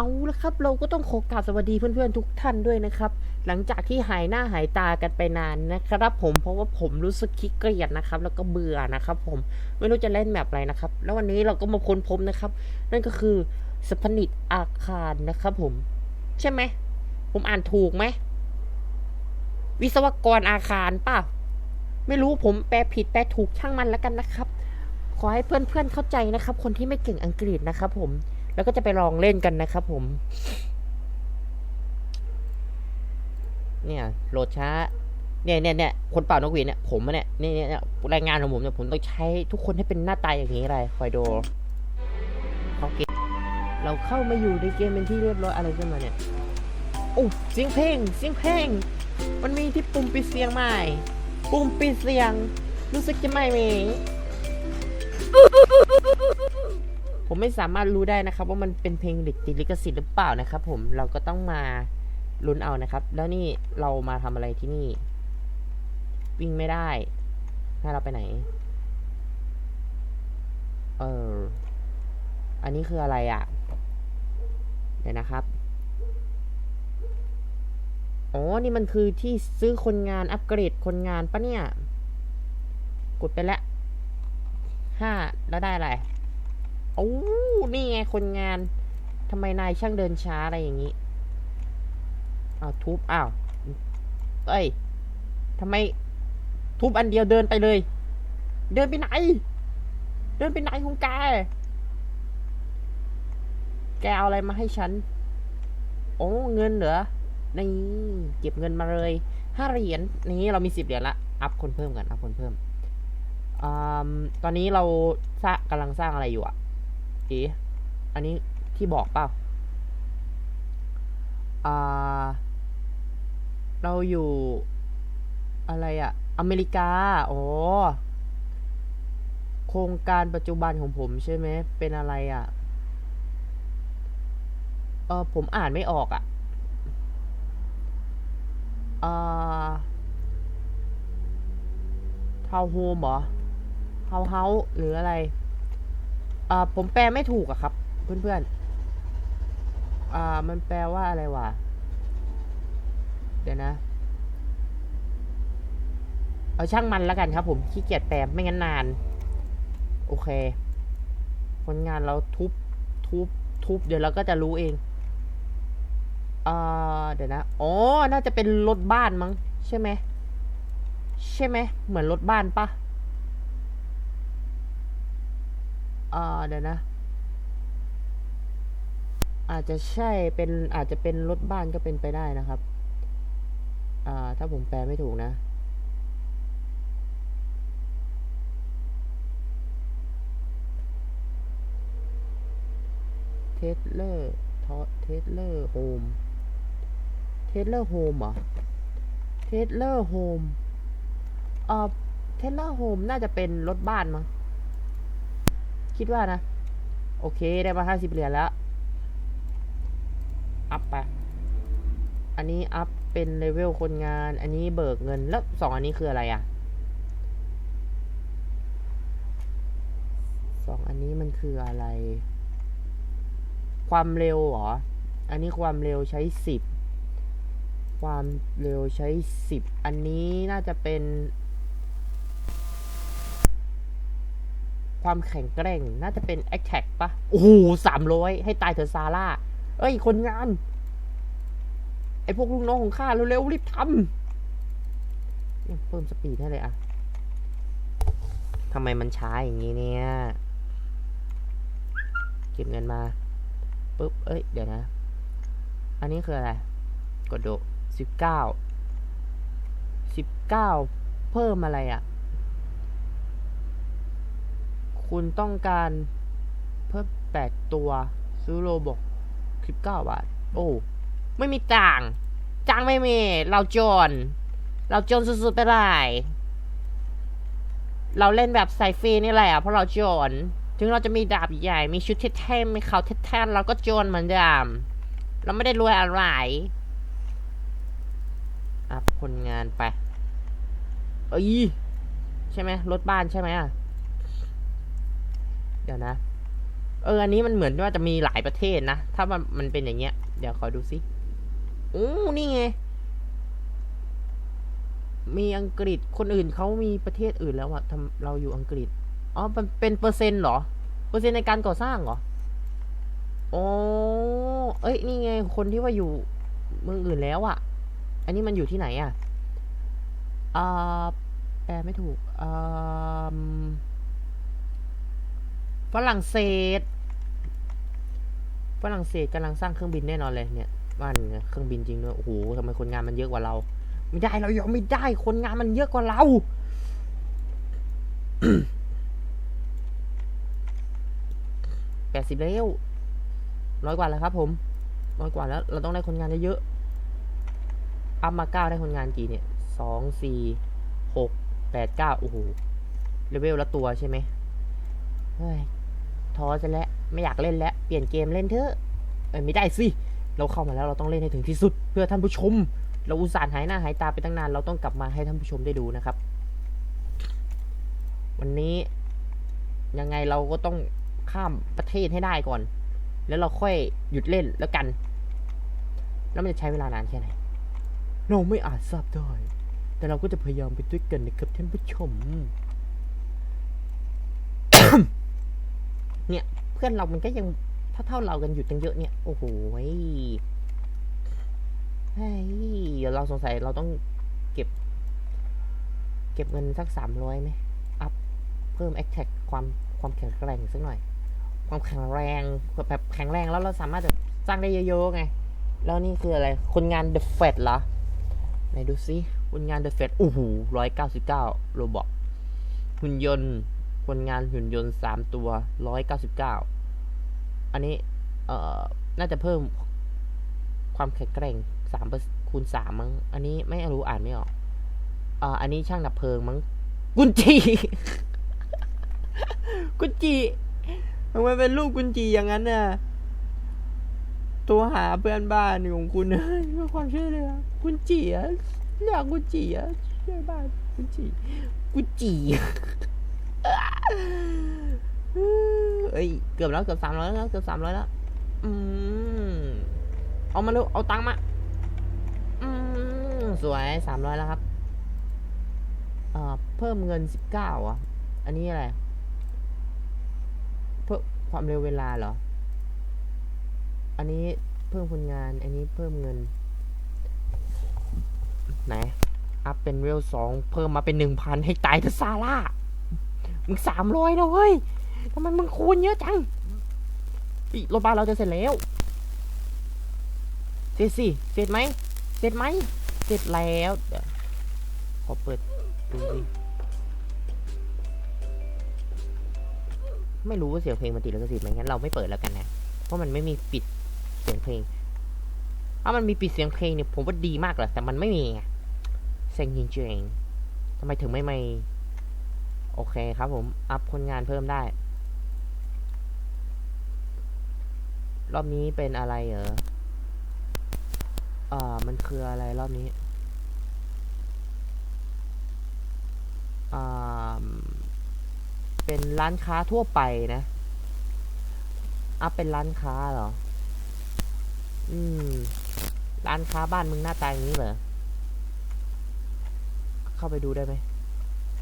เอาละครับ เราก็ต้องขอกราบสวัสดีเพื่อนๆทุกท่านด้วยนะครับ หลังจากที่หายหน้าหายตากันไปนานนะครับผมเพราะว่าผมรู้สึกขี้เกียจนะครับ แล้วก็เบื่อนะครับ ผมไม่รู้จะเล่นแบบอะไรนะครับ แล้ววันนี้เราก็มาค้นพบนะครับ นั่นก็คือสพนิตอาคารนะครับ ผม ใช่ไหมผมอ่านถูกไหมวิศวกรอาคารป่ะไม่รู้ผมแปลผิดแปลถูกช่างมันแล้วกันนะครับ ขอให้เพื่อนๆเข้าใจนะครับ คนที่ไม่เก่งอังกฤษนะครับ ผม แล้วก็จะไปลองเล่นกันนะครับผม เนี่ยโหลดช้า เนี่ยเนี่ยเนี่ยคนเป่านกหวีดเนี่ยผมเนี่ยเนี่ยเนี่ยรายงานของผมเนี่ยผมต้องใช้ทุกคนให้เป็นหน้าตายอย่างนี้เลยคอยดูโอเคเราเข้ามาอยู่ในเกมเป็นที่เรียบร้อยอะไรขึ้นมาเนี่ยโอ้เสียงเพลงเสียงเพลง มันมีที่ปุ่มปิดเสียงไหมปุ่มปิดเสียง รู้สึกจะไม่มี ผมไม่สามารถรู้ได้นะครับ ว่ามันเป็นเพลงลิติดลิขสิทธิ์หรือเปล่านะครับ ผมเราก็ต้องมาลุ้นเอานะครับ แล้วนี่เรามาทำอะไรที่นี่ วิ่งไม่ได้ให้เราไปไหน เอออันนี้คืออะไรอะ่ะ เดี๋ยวนะครับอ๋อ นี่มันคือที่ซื้อคนงานอัปเกรดคนงานปะเนี่ย กดไปแล้วห้าแล้วได้อะไร อ้นี่ไงคนงานทำไมนายช่างเดินช้าอะไรอย่างนี้อ้าวทุบอ้าวเอ้ยทำไม ทุบอันเดียวเดินไปเลย เดินไปไหน เดินไปไหนของแกแกเอาอะไรมาให้ฉัน โอ้เงินเหรอ นี่เก็บเงินมาเลยห้าเหรียญนี่เรามีสิบเหรียญละ อัพคนเพิ่มกัน อัพคนเพิ่มอมตอนนี้เราสร้างกำลังสร้างอะไรอยู่อะ เอ๊ะอันนี้ที่บอกเปล่าอ่า เราอยู่ อะไรอะอเมริกาอ๋อโครงการปัจจุบันของผมใช่ไหม เป็นอะไรอะเออผมอ่านไม่ออกอะอ่าทาวโฮมเหรอเฮาเฮาหรืออะไร ผมแปลไม่ถูกอะครับ เพื่อนๆอ่า มันแปลว่าอะไรวะ เดี๋ยวนะ เอาช่างมันแล้วกันครับ ผมขี้เกียจแปลไม่งั้นนาน โอเคคนงานเราทุบ ทุบ ทุบ เดี๋ยวเราก็จะรู้เองอ่าเดี๋ยวนะ อ๋อ น่าจะเป็นรถบ้านมั้ง ใช่ไหม ใช่ไหม เหมือนรถบ้านปะ อ่าเดี๋ยวนะ อาจจะใช่เป็นอาจจะเป็นรถบ้านก็เป็นไปได้นะครับ อ่า ถ้าผมแปลไม่ถูกนะเทสเลอร์ทอเทสเลอร์โฮมเทสเลอร์โฮมเหรอเทสเลอร์โฮมเอ่อเทสเลอร์โฮมน่าจะเป็นรถบ้านมั้ง คิดว่านะ โอเคได้มาห้าสิบเหรียญแล้ว อัพไป อันนี้อัพเป็นเลเวลคนงาน อันนี้เบิกเงิน แล้วสองอันนี้คืออะไรอะสองอันนี้มันคืออะไร ความเร็วเหรอ อันนี้ความเร็วใช้สิบ ความเร็วใช้สิบ อันนี้น่าจะเป็น ความแข็งแกร่งน่าจะเป็น attack ปะโอ้โหสามร้อยให้ตายเถอะซาร่า เอ้ย คนงาน ไอพวกลูกน้องของข้าเร็วๆรีบทำเนี่ยเพิ่มสปีดให้เลยอะทำไมมันช้าอย่างนี้เนี่ย เก็บเงินมาปุ๊บ เอ้ย เดี๋ยวนะ อันนี้คืออะไร กดดูสิบเก้าสิบเก้าเพิ่มอะไรอะ่ะ คุณต้องการเพิ่มแปดตัวซื้อโลบอกสิบเก้าบาท โอ้ ไม่มีต่าง จ้างไม่มี เราจน เราจนสุดๆไปเลยเราเล่นแบบใส่ฟรีนี่แหละ เพราะเราจน ถึงเราจะมีดาบใหญ่ มีชุดเท่ๆมีเขาเท่ๆเราก็จนเหมือนเดิมเราไม่ได้รวยอะไรอัพคนงานไป เอ้ย ใช่ไหมรถบ้านใช่ไหมอะ ดี๋ยวนะ เออ อันนี้มันเหมือนว่าจะมีหลายประเทศนะ ถ้ามันมันเป็นอย่างเงี้ย เดี๋ยวขอดูสิอู้นี่ไง มีอังกฤษ คนอื่นเขามีประเทศอื่นแล้วอะทำเราอยู่อังกฤษ อ๋อ มันเป็นเปอร์เซ็นต์เหรอ เปอร์เซ็นต์ในการก่อสร้างเหรออ๋อเอ้ย นี่ไง คนที่ว่าอยู่เมืองอื่นแล้วอะอันนี้มันอยู่ที่ไหนอะอ่าแปลไม่ถูกอ่า ฝรั่งเศส ฝรั่งเศสกำลังสร้างเครื่องบินแน่นอนเลยเนี่ยบ้านเนี่ยเครื่องบินจริงด้วย โอ้โหทำไมคนงานมันเยอะกว่าเรา ไม่ได้เรายอมไม่ได้ คนงานมันเยอะกว่าเราแปดสิบแล้วร้อยกว่าแล้วครับ ผมร้อยกว่าแล้ว เราต้องได้คนงานเยอะๆอัพมาเก้าได้คนงานกี่เนี่ยสองสี่หกแปดเก้าโอ้โหเลเวลละตัวใช่ไหมเฮ้ย ท้อจะแล้วไม่อยากเล่นแล้วเปลี่ยนเกมเล่นเถอะเอ้ยไม่ได้สิเราเข้ามาแล้วเราต้องเล่นให้ถึงที่สุด เพื่อท่านผู้ชม เราอุตส่าห์หายหน้าหายตาไปตั้งนาน เราต้องกลับมาให้ท่านผู้ชมได้ดูนะครับ วันนี้ยังไงเราก็ต้องข้ามประเทศให้ได้ก่อน แล้วเราค่อยหยุดเล่นแล้วกัน แล้วมันจะใช้เวลานานแค่ไหนเราไม่อาจทราบได้ แต่เราก็จะพยายามไปด้วยกันนะครับท่านผู้ชม เนี่ย เพื่อนเรามันก็ยังเท่าเท่าๆเรากันอยู่ตั้งเยอะเนี่ย โอ้โหเฮ้ยเราสงสัยเราต้องเก็บ เก็บเงินสักสามร้อยไหมอัพเพิ่มแอคแท็กความความแข็งแรงสักหน่อย ความแข็งแรงแบบแข็งแรงแล้วเราสามารถแบบสร้างได้เยอะๆไง แล้วนี่คืออะไร คนงาน The Fed เหรอไหนดูซิคนงาน The Fed โอ้โหร้อยเก้าสิบเก้าโรบอกหุ่นยนต์ คนงานหุ่นยนต์สามตัวร้อยเก้าสิบเก้าอันนี้ เอ่อ น่าจะเพิ่มความแข็งแกร่งสามคูณสามมั้ง อันนี้ไม่รู้อ่านไม่ออกอ่าอันนี้ช่างดับเพลิงมั้ง กุญจี กุญจีทำไมเป็นลูกกุญจีอย่างนั้นน่ะตัวหาเพื่อนบ้านของคุณเพื่อความช่วยเหลือกุญจีอะเรียกกุญจีอะช่วยบ้านกุญจีกุญจี เอ้ย เกือบแล้วเกือบสามร้อยแล้วเกือบสามร้อยแล้ว อืม เอามาเร็ว เอาตังค์มา อืม สวยสามร้อยแล้วครับ เอ่อ เพิ่มเงินสิบเก้าอะ อันนี้อะไร เพิ่มความเร็วเวลาเหรอ อันนี้เพิ่มคนงาน อันนี้เพิ่มเงิน ไหน อัพเป็นเวลสอง เพิ่มมาเป็นหนึ่งพันให้ตายเถอะซาร่า มึงสามร้อยนะเว้ยทำไมมึงคูณเยอะจังอีรถบ้านเราจะเสร็จแล้ว เสร็จสิ เสร็จไหม เสร็จไหม เสร็จแล้วเดี๋ยวขอเปิดดูสิไม่รู้ว่าเสียงเพลงมันติดลิขสิทธิ์ไหมงั้นเราไม่เปิดแล้วกันนะ เพราะมันไม่มีปิดเสียงเพลง ถ้ามันมีปิดเสียงเพลงเนี่ยผมว่าดีมากเลยแต่มันไม่มีไงเซ็งจริงๆทำไมถึงไม่ไม่ โอเคครับผม อัพคนงานเพิ่มได้ รอบนี้เป็นอะไรเหรออ่อมันคืออะไรรอบนี้อ่าเป็นร้านค้าทั่วไปนะ อัพเป็นร้านค้าเหรอ อืม ร้านค้าบ้านมึงหน้าตาอย่างนี้เหรอ เข้าไปดูได้ไหม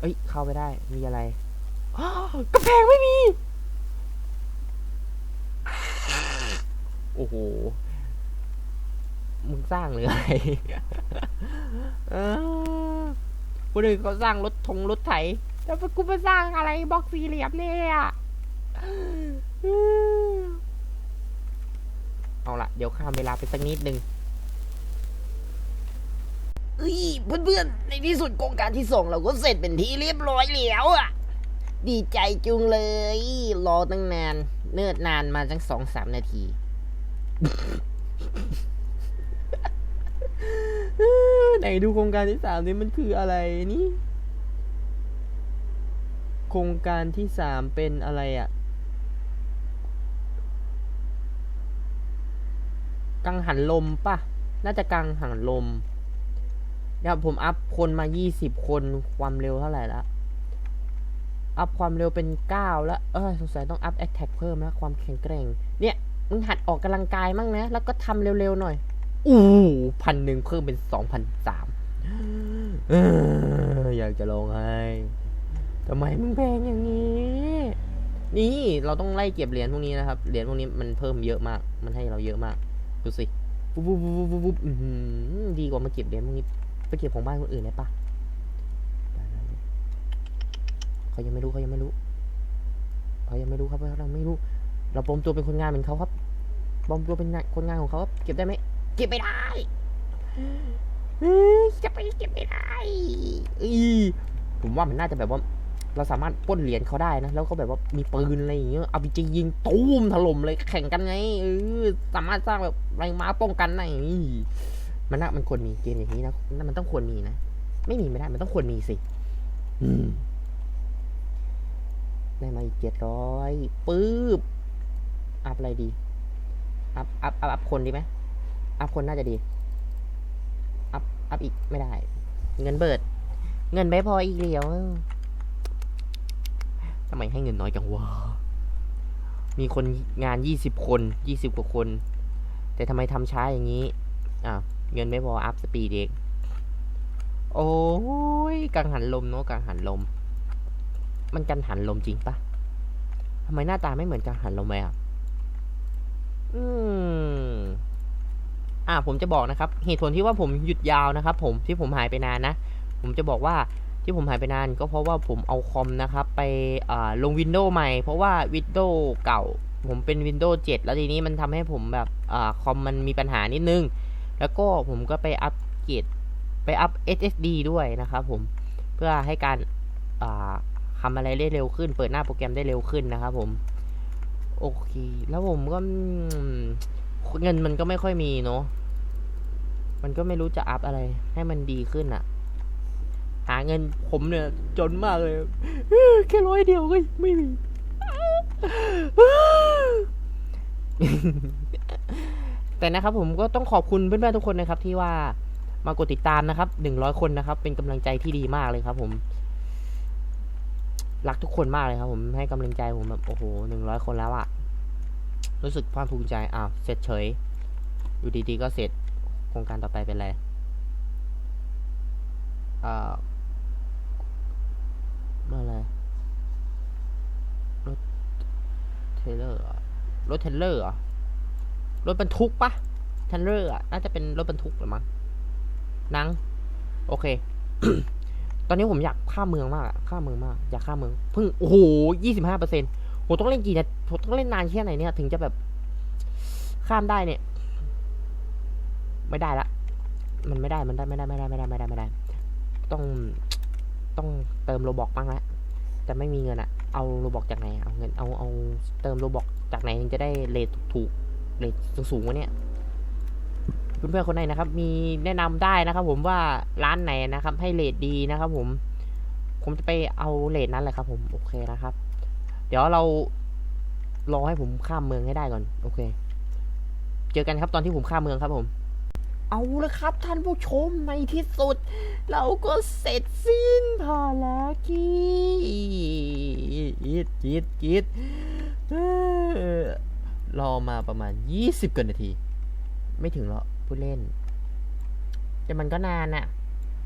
เอ้ย เข้าไปได้ มีอะไรกระแพงไม่มี โอ้โห มึงสร้างหรืออะไรเออคนอื่นเขาสร้างรถทงรถไถ แต่พวกกูไปสร้างอะไรบล็อกสี่เหลี่ยมเนี่ยเอาละเดี๋ยวข้ามเวลาไปสักนิดนึง เอ้ยเพื่อนๆ ในที่สุดโครงการที่ส่งเราก็เสร็จเป็นที่เรียบร้อยแล้วอะดีใจจุงเลย รอตั้งนาน เนิ่นนานมาตั้งสองสามนาที ไหนดูโครงการที่สามนี่มันคืออะไรนี่ โครงการที่สามเป็นอะไรอะ กังหันลมปะน่าจะกังหันลม เดี๋ยวผมอัพคนมายี่สิบคนความเร็วเท่าไหร่ละ อัพความเร็วเป็นเก้าแล้ว เออสงสัยต้องอัพแอ t แท็กเพิ่มแล้วความแข็งแกร่ง เนี่ย มึงหัดออกกำลังกายมั่งนะ แล้วก็ทำเร็วๆหน่อย อู้พันหนึ่งเพิ่มเป็นสองพันสามอยากจะลองให้ทำไมมึงแพงอย่างนี้ นี่เราต้องไล่เก็บเหรียญพวกนี้นะครับ เหรียญพวกนี้มันเพิ่มเยอะมาก มันให้เราเยอะมาก ดูสิ ปุ๊บปุ๊บปุ๊บปุ๊บปุ๊บดีกว่ามาเก็บเหรียญพวกนี้ ไปเก็บของบ้านคนอื่นได้ปะเขายังไม่รู้เขายังไม่รู้เขายังไม่รู้ครับว่าเราไม่รู้ เราปลอมตัวเป็นคนงานเหมือนเขาครับปลอมตัวเป็นคนงานของเขาครับ เก็บได้ไหมเก็บไม่ได้จะไปเก็บไม่ได้อีผมว่ามันน่าจะแบบว่า เราสามารถป้นเหรียญเขาได้นะ แล้วก็แบบว่ามีปืนอะไรอย่างเงี้ยเอาไปจริงยิงตูมถล่มเลยแข่งกันไงเออสามารถสร้างแบบแรงม้าป้องกันได้ มันน่ามันควรมีเกมอย่างนี้นะนั่นมันต้องควรมีนะไม่มีไม่ได้ มันต้องควรมีสิอืมได้มาอีกเจ็ดร้อยปึ๊บอัพอะไรดี อัพอัพอัพอัพคนดีไหมอัพคนน่าจะดี อัพอัพอีกไม่ได้ เงินเบิด เงินไม่พออีกเหลียวทำไมให้เงินน้อยจังวะมีคนงานยี่สิบคนยี่สิบกว่าคน แต่ทำไมทำช้าอย่างนี้อ่าว เงินไม่พออัพสปีดเองโอ้ยกังหันลมเนาะกังหันลม มันกังหันลมจริงปะทำไมหน้าตาไม่เหมือนกังหันลมเลยอะอืมอ่าผมจะบอกนะครับ เหตุผลที่ว่าผมหยุดยาวนะครับ ผมที่ผมหายไปนานนะ ผมจะบอกว่าที่ผมหายไปนาน ก็เพราะว่าผมเอาคอมนะครับ ไปลงวินโดว์ใหม่ เพราะว่าวินโดว์เก่า ผมเป็น Windows 7แล้วทีนี้มันทำให้ผมแบบอคอมมันมีปัญหานิดนึง แล้วก็ผมก็ไปอัปเกรดไปอัพ SSD ด้วยนะครับผมเพื่อให้การาทำอะไรได้เร็วขึ้น เปิดหน้าโปรแกรมได้เร็วขึ้นนะครับผม โอเค แล้วผมก็เงินมันก็ไม่ค่อยมีเนาะมันก็ไม่รู้จะอัพอะไร ให้มันดีขึ้นอะหาเงินผมเนี่ย จนมากเลย แค่ร้อยเดียวก็ไม่มี แต่นะครับผมก็ต้องขอบคุณเพื่อนๆทุกคนนะครับ ที่ว่ามากดติดตามนะครับหนึ่งร้อยคนนะครับ เป็นกำลังใจที่ดีมากเลยครับผม รักทุกคนมากเลยครับ ผมให้กำลังใจผมแบบโอ้โหหนึ่งร้อยคนแล้วอะรู้สึกภาคภูมิใจอ้าวเสร็จเฉยอยู่ดีๆก็เสร็จโครงการต่อไปเป็นอะไรเอ่ออะไรรถเทเลอร์รถเทเลอร์เห รถบรรทุกปะเทนเลอร์อะน่าจะเป็นรถบรรทุกหรือมั้งนัง โอเค ตอนนี้ผมอยากข้ามเมืองมากอะข้ามเมืองมาก อยากข้ามเมืองเพิ่งโอ้โหยี่สิบห้าเปอร์เซ็นต์โหต้องเล่นกี่นาทีผมต้องเล่นนานแค่ไหนเนี่ย ถึงจะแบบ ข้ามได้เนี่ย ไม่ได้ละ มันไม่ได้มันได้ไม่ได้ไม่ได้ไม่ได้ไม่ได้ไม่ได้ ต้องต้องเติมโลบอกบ้างละแต่ไม่มีเงินอะเอาโลบอกจากไหนเอาเงินเอาเอาเติมโลบอกจากไหนถึงจะได้เลทถูก เลทสูงๆวะเนี่ยเพื่อนๆคนไหนนะครับ มีแนะนำได้นะครับ ผมว่าร้านไหนนะครับ ให้เลทดีนะครับ ผม ผมจะไปเอาเลทนั้นแหละครับ ผมโอเคนะครับ เดี๋ยวเรารอให้ผมข้ามเมืองให้ได้ก่อน โอเค เจอกันครับตอนที่ผมข้ามเมืองครับผม เอาละครับ ท่านผู้ชมในที่สุด เราก็เสร็จสิ้นภารกิจจิตจิต รอมาประมาณยี่สิบกว่านาที ไม่ถึงหรอกพูดเล่น แต่มันก็นานอะ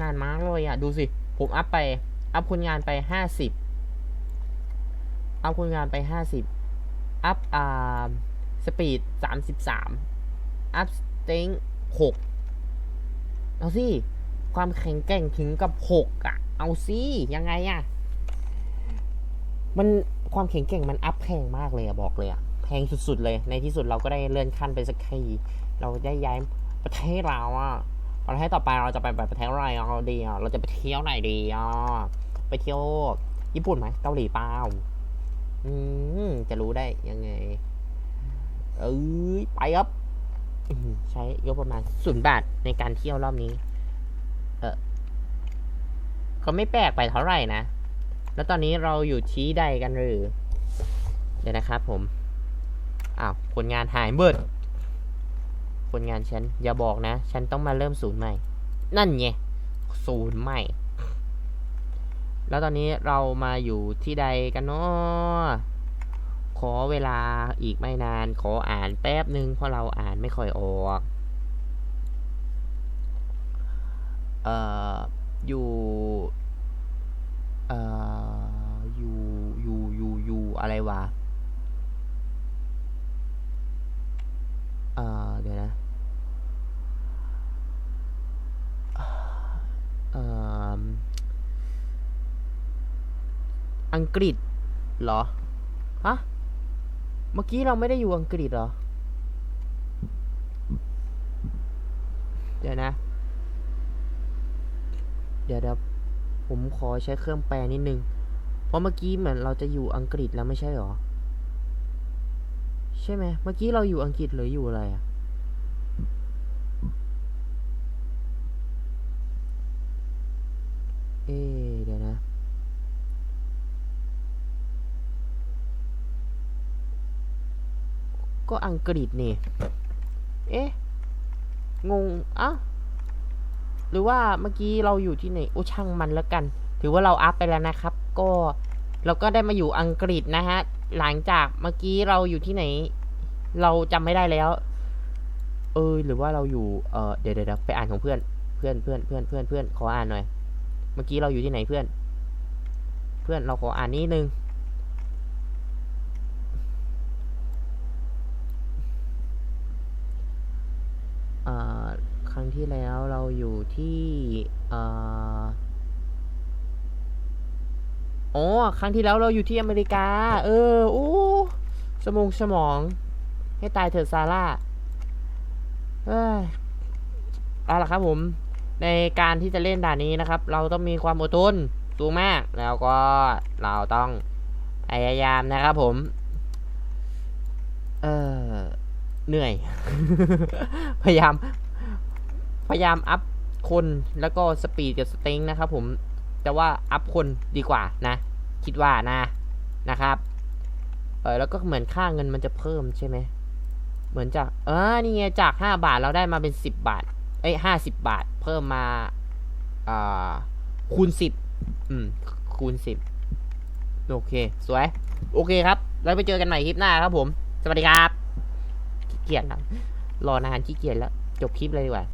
นานมากเลยอะดูสิ ผมอัพไป อัพคนงานไปห้าสิบอัพคนงานไปห้าสิบอัพอ่าสปีดสามสิบสามอัพสเต็งหกเอาสิ ความแข็งแกร่งถึงกับหกอะเอาสิยังไงอะมันความแข็งแกร่งมันอัพแพงมากเลยอะบอกเลยอะ แพงสุดๆเลย ในที่สุดเราก็ได้เลื่อนขั้นไปสักทีเราได้ย้ายประเทศเราอะประเทศต่อไปเราจะไปแบบประเทศอะไรเราดีอะเราจะไปเที่ยวไหนดีอะไปเที่ยวญี่ปุ่นไหมเกาหลีเปล่าอืมจะรู้ได้ยังไง เอ้ยไปครับอื้อใช้ยกประมาณศูนย์บาทในการเที่ยวรอบนี้ เออก็ไม่แปลกไปเท่าไหร่นะ แล้วตอนนี้เราอยู่ที่ใดกันหรือ เดี๋ยวนะครับผม อ้าวผลงานหายเบิดผลงานฉัน อย่าบอกนะ ฉันต้องมาเริ่มศูนย์ใหม่ นั่นไงศูนย์ใหม่ แล้วตอนนี้เรามาอยู่ที่ใดกันเนาะขอเวลาอีกไม่นาน ขออ่านแป๊บหนึ่งเพราะเราอ่านไม่ค่อยออกเอ่ออยู่เอ่ออยู่อยู่อยู่อยู่อะไรวะ เอ่อเดี๋ยวนะเอ่ออังกฤษเหรอ ฮะ เมื่อกี้เราไม่ได้อยู่อังกฤษเหรอ เดี๋ยวนะ เดี๋ยวเดี๋ยวผมขอใช้เครื่องแปลนิดนึง เพราะเมื่อกี้เหมือนเราจะอยู่อังกฤษแล้วไม่ใช่เหรอ ใช่ไหมเมื่อกี้เราอยู่อังกฤษหรืออยู่อะไรอะเอ๊เดี๋ยวนะก็อังกฤษนี่ เอ๊ะ งงอะหรือว่าเมื่อกี้เราอยู่ที่ไหน โอ้ช่างมันแล้วกัน ถือว่าเราอัพไปแล้วนะครับ ก็เราก็ได้มาอยู่อังกฤษนะฮะ หลังจากเมื่อกี้เราอยู่ที่ไหน เราจำไม่ได้แล้ว เออหรือว่าเราอยู่เออเดี๋ยวเดี๋ยวไปอ่านของเพื่อน เพื่อนเพื่อนเพื่อนเพื่อนเพื่อนขออ่านหน่อย เมื่อกี้เราอยู่ที่ไหนเพื่อน เพื่อนเราขออ่านนิดนึงเอ่อครั้งที่แล้วเราอยู่ที่เอ่อ อ๋อ ครั้งที่แล้วเราอยู่ที่อเมริกา เออ โอ้สมองสมอง ให้ตายเถิดซาร่า เอ้ยเอาละครับผม ในการที่จะเล่นด่านนี้นะครับ เราต้องมีความอดทนสูงมาก แล้วก็เราต้องพยายามนะครับผม เออเหนื่อย พยายาม พยายามอัพคนแล้วก็สปีดกับสเต็งนะครับผม แต่ว่าอัพคนดีกว่านะ คิดว่านะนะครับเออแล้วก็เหมือนค่าเงินมันจะเพิ่มใช่ไหมเหมือนจากเออนี่ไงจากห้าบาทเราได้มาเป็นสิบบาทเอ้ยห้าสิบบาท เพิ่มมาอ่าคูณสิบอืมคูณสิบโอเค สวย โอเคครับ แล้วไปเจอกันใหม่คลิปหน้าครับผม สวัสดีครับขี้เกียจแล้วรอนานขี้เกียจแล้ว จบคลิปเลยดีกว่า